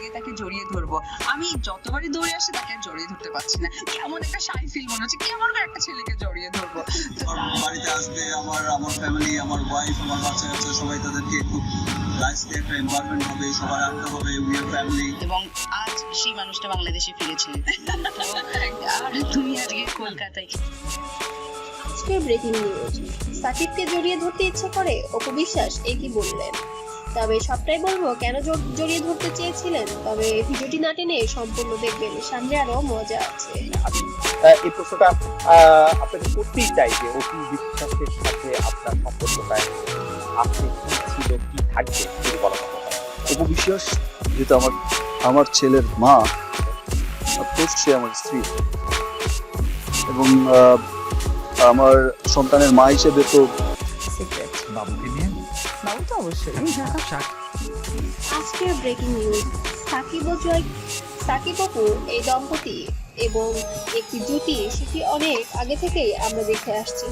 আগে তাকে জড়িয়ে ধরবো। আমি যতবারই দৌড়ে আসি তাকে আর জড়িয়ে ধরতে পারছি না। কেমন একটা শাই ফিল মনে হচ্ছে কেমন করে একটা ছেলেকে জড়িয়ে ধরবো। বাড়িতে আসবে আমার আমার ফ্যামিলি আমার ওয়াইফ আমার বাচ্চা কাচ্চা সবাই তাদেরকে খুব একটা এনভায়রনমেন্ট হবে সবার আড্ডা হবে উইয়ার ফ্যামিলি এবং আজ সেই মানুষটা বাংলাদেশে ফিরেছে আর তুমি আজকে কলকাতায় আজকের ব্রেকিং নিউজ সাকিবকে জড়িয়ে ধরতে ইচ্ছে করে অপু বিশ্বাস একই বললেন? তবে সবটাই বলব কেন জড়িয়ে ধরতে চেয়েছিলেন? তবে ভিডিওটি না টেনে সম্পূর্ণ দেখবেন। সামনে আরও মজা আছে। এই প্রশ্নটা আপনাকে করতেই চাই যে অপু বিশ্বাসের সাথে আপনার সম্পর্কটায় আপনি কি ছিল কি থাকবে যদি বলা হয়। অপু বিশ্বাস যেহেতু আমার আমার ছেলের মা সে আমার স্ত্রী। এবং আমার সন্তানের মা হিসেবে তো বাবুকে নিয়ে? বাবু তো অবশ্যই। আজকের ব্রেকিং নিউজ সাকিব ও জয় সাকিব অপু এই দম্পতি এবং একটি জুটি সেটি অনেক আগে থেকেই আমরা দেখে আসছি।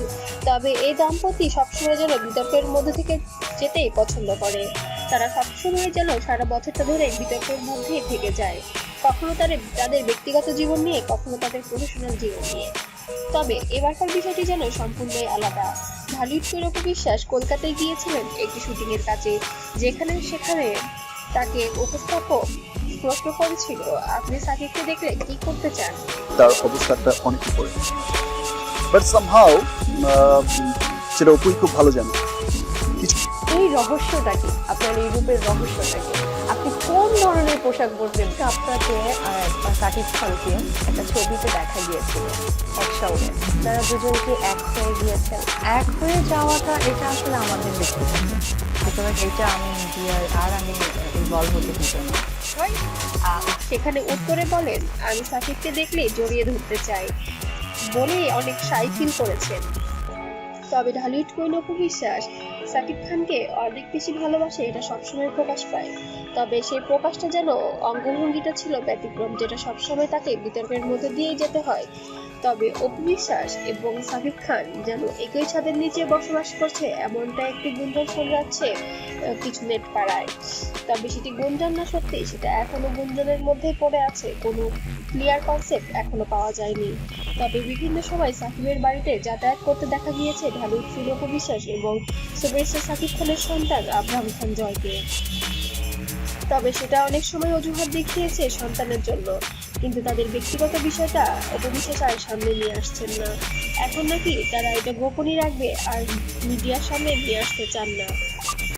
তবে এই দম্পতি সবসময় যেন বিতর্কের মধ্যে থেকে যেতেই পছন্দ করে। তারা সবসময় যেন সারা বছরটা ধরে বিতর্কের মধ্যেই থেকে যায়। কখনো তাদের তাদের ব্যক্তিগত জীবন নিয়ে কখনো তাদের প্রফেশনাল জীবন নিয়ে। তবে এবারকার বিষয়টি যেন সম্পূর্ণই আলাদা। ঢালিউড সৌরভ বিশ্বাস কলকাতায় গিয়েছিলেন একটি শুটিংয়ের কাজে যেখানে সেখানে তাকে উপস্থাপক প্রশ্ন করেছিল। আপনি সাকিবকে দেখলে কি করতে চান? তার অবস্থাটা অনেক উপরে। বাট সামহাও সেটা অপুই খুব ভালো জানে। এই রহস্যটা কি? আপনার এই রূপের রহস্যটা কি? আপনি কোন ধরনের পোশাক পরতেন আপনাকে আর সাকিব খানকে একটা ছবিতে দেখা গিয়েছিল একসঙ্গে তারা দুজনকে এক হয়ে গিয়েছেন। এক হয়ে যাওয়াটা, এটা আসলে আমাদের ব্যক্তিগত। সুতরাং এটা আমি মিডিয়ার আর আমি ইনভলভ হতে দিত না সেখানে উত্তরে বলেন, আমি সাকিবকে দেখলে জড়িয়ে ধরতে চাই বলে অনেক সাই ফিল করেছেন। তবে ঢালিউড অপু বিশ্বাস সাকিব খানকে অনেক বেশি ভালোবাসে এটা সবসময় প্রকাশ পায়। তবে সেই প্রকাশটা যেন অঙ্গভঙ্গিটা ছিল ব্যতিক্রম, যেটা সবসময় তাকে বিতর্কের মধ্যে দিয়েই যেতে হয়। তবে অপু বিশ্বাস এবং সাকিব খান যেন একই ছাদের নিচে বসবাস করছে, এমনটা একটি গুঞ্জন শোনা যাচ্ছে কিছু নেট পাড়ায়। তবে সেটি গুঞ্জন না সত্যি সেটা এখনও গুঞ্জনের মধ্যেই পড়ে আছে। কোনো ক্লিয়ার কনসেপ্ট এখনও পাওয়া যায়নি। তবে বিভিন্ন সময় সাকিবের বাড়িতে যাতায়াত করতে দেখা গিয়েছে ঢালিউড ফিরোপ বিশ্বাস এবং সুপারস্টার সাকিব খানের সন্তান আব্রাহাম খান জয়কে। তবে সেটা অনেক সময় অজুহাত দেখিয়েছে সন্তানের জন্য, কিন্তু তাদের ব্যক্তিগত বিষয়টা অপবিশ্বাস আর সামনে নিয়ে আসছেন না। এখন নাকি তারা এটা গোপনই রাখবে আর মিডিয়ার সামনে নিয়ে আসতে চান না।